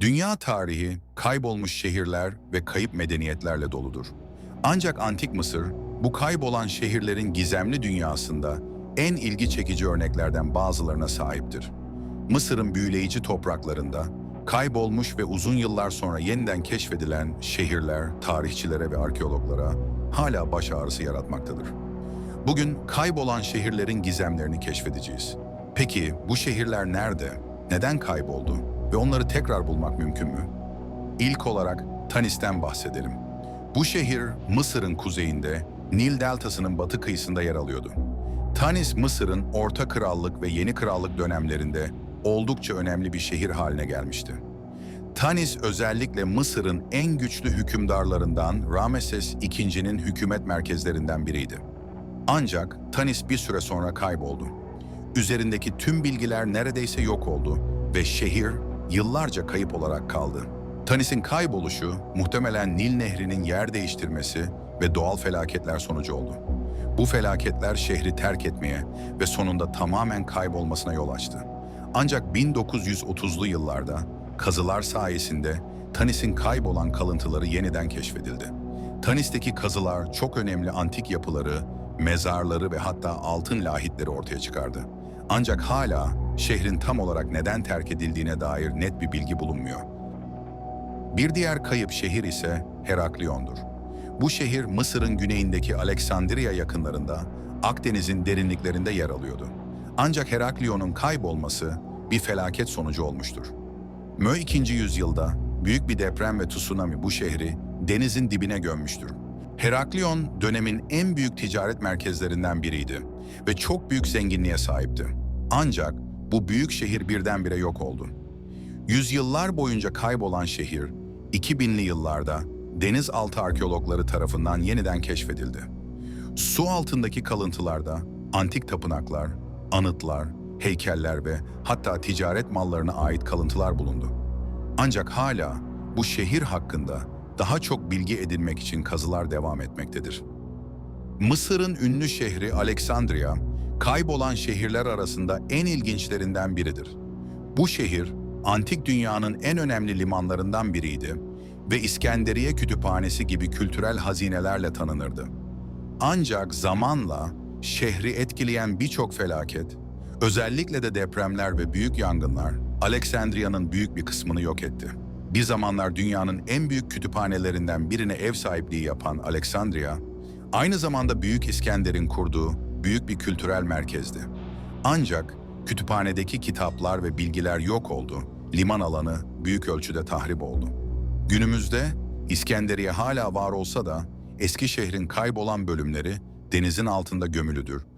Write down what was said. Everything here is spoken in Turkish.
Dünya tarihi kaybolmuş şehirler ve kayıp medeniyetlerle doludur. Ancak Antik Mısır, bu kaybolan şehirlerin gizemli dünyasında en ilgi çekici örneklerden bazılarına sahiptir. Mısır'ın büyüleyici topraklarında kaybolmuş ve uzun yıllar sonra yeniden keşfedilen şehirler, tarihçilere ve arkeologlara hala baş ağrısı yaratmaktadır. Bugün kaybolan şehirlerin gizemlerini keşfedeceğiz. Peki bu şehirler nerede? Neden kayboldu? Ve onları tekrar bulmak mümkün mü? İlk olarak Tanis'ten bahsedelim. Bu şehir Mısır'ın kuzeyinde, Nil Deltası'nın batı kıyısında yer alıyordu. Tanis, Mısır'ın Orta Krallık ve Yeni Krallık dönemlerinde oldukça önemli bir şehir haline gelmişti. Tanis özellikle Mısır'ın en güçlü hükümdarlarından Rameses II'nin hükümet merkezlerinden biriydi. Ancak Tanis bir süre sonra kayboldu. Üzerindeki tüm bilgiler neredeyse yok oldu ve şehir yıllarca kayıp olarak kaldı. Tanis'in kayboluşu muhtemelen Nil Nehri'nin yer değiştirmesi ve doğal felaketler sonucu oldu. Bu felaketler şehri terk etmeye ve sonunda tamamen kaybolmasına yol açtı. Ancak 1930'lu yıllarda kazılar sayesinde Tanis'in kaybolan kalıntıları yeniden keşfedildi. Tanis'teki kazılar çok önemli antik yapıları, mezarları ve hatta altın lahitleri ortaya çıkardı. Ancak hala şehrin tam olarak neden terk edildiğine dair net bir bilgi bulunmuyor. Bir diğer kayıp şehir ise Heraklion'dur. Bu şehir Mısır'ın güneyindeki Aleksandriya yakınlarında, Akdeniz'in derinliklerinde yer alıyordu. Ancak Heraklion'un kaybolması bir felaket sonucu olmuştur. Mö 2. yüzyılda büyük bir deprem ve tsunami bu şehri denizin dibine gömmüştür. Heraklion dönemin en büyük ticaret merkezlerinden biriydi ve çok büyük zenginliğe sahipti. Ancak bu büyük şehir birdenbire yok oldu. Yüzyıllar boyunca kaybolan şehir, 2000'li yıllarda denizaltı arkeologları tarafından yeniden keşfedildi. Su altındaki kalıntılarda antik tapınaklar, anıtlar, heykeller ve hatta ticaret mallarına ait kalıntılar bulundu. Ancak hala bu şehir hakkında daha çok bilgi edinmek için kazılar devam etmektedir. Mısır'ın ünlü şehri Aleksandria, kaybolan şehirler arasında en ilginçlerinden biridir. Bu şehir, antik dünyanın en önemli limanlarından biriydi ve İskenderiye Kütüphanesi gibi kültürel hazinelerle tanınırdı. Ancak zamanla şehri etkileyen birçok felaket, özellikle de depremler ve büyük yangınlar, Aleksandriya'nın büyük bir kısmını yok etti. Bir zamanlar dünyanın en büyük kütüphanelerinden birine ev sahipliği yapan Aleksandria, aynı zamanda Büyük İskender'in kurduğu büyük bir kültürel merkezdi. Ancak kütüphanedeki kitaplar ve bilgiler yok oldu, liman alanı büyük ölçüde tahrip oldu. Günümüzde İskenderiye hala var olsa da eski şehrin kaybolan bölümleri denizin altında gömülüdür